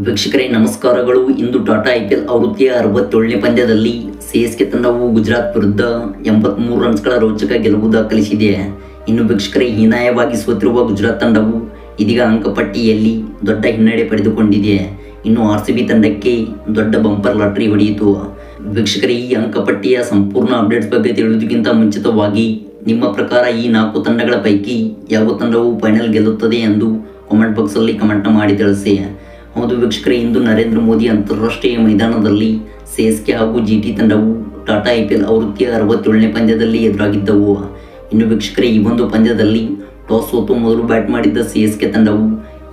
ವೀಕ್ಷಕರೇ, ನಮಸ್ಕಾರಗಳು. ಇಂದು ಟಾಟಾ ಐ ಪಿ ಎಲ್ ಆವೃತ್ತಿಯ ಅರವತ್ತೇಳನೇ ಪಂದ್ಯದಲ್ಲಿ ಸಿ ಎಸ್ ಕೆ ತಂಡವು ಗುಜರಾತ್ ವಿರುದ್ಧ ಎಂಬತ್ಮೂರು ರನ್ಸ್ಗಳ ರೋಚಕ ಗೆಲುವು ದಾಖಲಿಸಿದೆ. ಇನ್ನು ವೀಕ್ಷಕರೇ, ಹೀನಾಯವಾಗಿ ಸೋತಿರುವ ಗುಜರಾತ್ ತಂಡವು ಇದೀಗ ಅಂಕಪಟ್ಟಿಯಲ್ಲಿ ದೊಡ್ಡ ಹಿನ್ನಡೆ ಪಡೆದುಕೊಂಡಿದೆ. ಇನ್ನು ಆರ್ ಸಿ ಬಿ ತಂಡಕ್ಕೆ ದೊಡ್ಡ ಬಂಪರ್ ಲಾಟರಿ ಹೊಡೆಯಿತು. ವೀಕ್ಷಕರೇ, ಈ ಅಂಕಪಟ್ಟಿಯ ಸಂಪೂರ್ಣ ಅಪ್ಡೇಟ್ಸ್ ಬಗ್ಗೆ ತಿಳಿಯುವುದಕ್ಕಿಂತ ಮುಂಚಿತವಾಗಿ ನಿಮ್ಮ ಪ್ರಕಾರ ಈ ನಾಲ್ಕು ತಂಡಗಳ ಪೈಕಿ ಯಾವ ತಂಡವು ಫೈನಲ್ ಗೆಲ್ಲುತ್ತದೆ ಎಂದು ಕಾಮೆಂಟ್ ಬಾಕ್ಸಲ್ಲಿ ಕಮೆಂಟ್ ಮಾಡಿ ತಿಳಿಸಿ. ಹೌದು ವೀಕ್ಷಕರೇ ಇಂದು ನರೇಂದ್ರ ಮೋದಿ ಅಂತಾರಾಷ್ಟ್ರೀಯ ಮೈದಾನದಲ್ಲಿ ಸಿ ಎಸ್ ಕೆ ಹಾಗೂ ಜಿ ಟಿ ತಂಡವು ಟಾಟಾ ಐ ಪಿ ಎಲ್ ಆವೃತ್ತಿಯ ಅರವತ್ತೇಳನೇ ಪಂದ್ಯದಲ್ಲಿ ಎದುರಾಗಿದ್ದವು. ಇನ್ನು ವೀಕ್ಷಕರೇ, ಈ ಒಂದು ಪಂದ್ಯದಲ್ಲಿ ಟಾಸ್ ಸೋತು ಮೊದಲು ಬ್ಯಾಟ್ ಮಾಡಿದ್ದ ಸಿ ಎಸ್ ಕೆ ತಂಡವು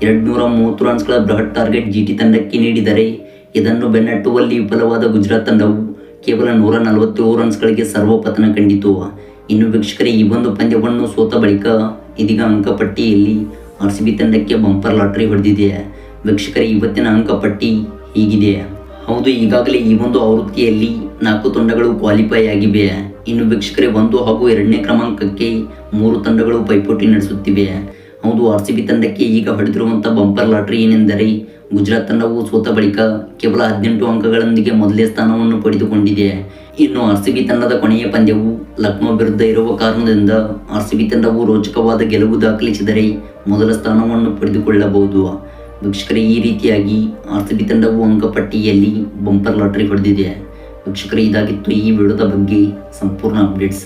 ಎರಡು ನೂರ ಮೂವತ್ತು ರನ್ಸ್ಗಳ ಬೃಹತ್ ಟಾರ್ಗೆಟ್ ಜಿ ಟಿ ತಂಡಕ್ಕೆ ನೀಡಿದರೆ, ಇದನ್ನು ಬೆನ್ನಟ್ಟುವಲ್ಲಿ ವಿಫಲವಾದ ಗುಜರಾತ್ ತಂಡವು ಕೇವಲ ನೂರ ನಲವತ್ತೇಳು ರನ್ಸ್ಗಳಿಗೆ ಸರ್ವಪತನ ಕಂಡಿತು. ಇನ್ನು ವೀಕ್ಷಕರೇ, ಈ ಒಂದು ಪಂದ್ಯವನ್ನು ಸೋತ ಬಳಿಕ ಇದೀಗ ಅಂಕಪಟ್ಟಿಯಲ್ಲಿ ಆರ್ ಸಿ ಬಿ ತಂಡಕ್ಕೆ ಬಂಪರ್ ಲಾಟರಿ ಹೊಡೆದಿದೆ. ವೀಕ್ಷಕರೇ ಇವತ್ತಿನ ಅಂಕಪಟ್ಟಿ ಹೀಗಿದೆ. ಹೌದು, ಈಗಾಗಲೇ ಈ ಒಂದು ಆವೃತ್ತಿಯಲ್ಲಿ ನಾಲ್ಕು ತಂಡಗಳು ಕ್ವಾಲಿಫೈ ಆಗಿವೆ. ಇನ್ನು ವೀಕ್ಷಕರೇ ಒಂದು ಹಾಗೂ ಎರಡನೇ ಕ್ರಮಾಂಕಕ್ಕೆ ಮೂರು ತಂಡಗಳು ಪೈಪೋಟಿ ನಡೆಸುತ್ತಿವೆ. ಹೌದು ಆರ್ ಸಿ ಬಿ ತಂಡಕ್ಕೆ ಈಗ ಹೊಡೆದಿರುವಂಥ ಬಂಪರ್ ಲಾಟ್ರಿ ಏನೆಂದರೆ ಗುಜರಾತ್ ತಂಡವು ಸೋತ ಬಳಿಕ ಕೇವಲ ಹದಿನೆಂಟು ಅಂಕಗಳೊಂದಿಗೆ ಮೊದಲೇ ಸ್ಥಾನವನ್ನು ಪಡೆದುಕೊಂಡಿದೆ. ಇನ್ನು ಆರ್ ಸಿ ಬಿ ತಂಡದ ಕೊನೆಯ ಪಂದ್ಯವು ಲಕ್ನೋ ವಿರುದ್ಧ ಇರುವ ಕಾರಣದಿಂದ ಆರ್ ಸಿ ಬಿ ತಂಡವು ರೋಚಕವಾದ ಗೆಲುವು ದಾಖಲಿಸಿದರೆ ಮೊದಲ ಸ್ಥಾನವನ್ನು ಪಡೆದುಕೊಳ್ಳಬಹುದು. ವೀಕ್ಷಕರೇ, ಈ ರೀತಿಯಾಗಿ ಆರ್ ಸಿ ಬಿ ತಂಡವು ಅಂಕಪಟ್ಟಿಯಲ್ಲಿ ಬಂಪರ್ ಲಾಟರಿ ಹೊಡೆದಿದೆ. ವೀಕ್ಷಕರೇ, ಇದಾಗಿತ್ತು ಈ ವಿಡಿಯೋದ ಬಗ್ಗೆ ಸಂಪೂರ್ಣ ಅಪ್ಡೇಟ್ಸ್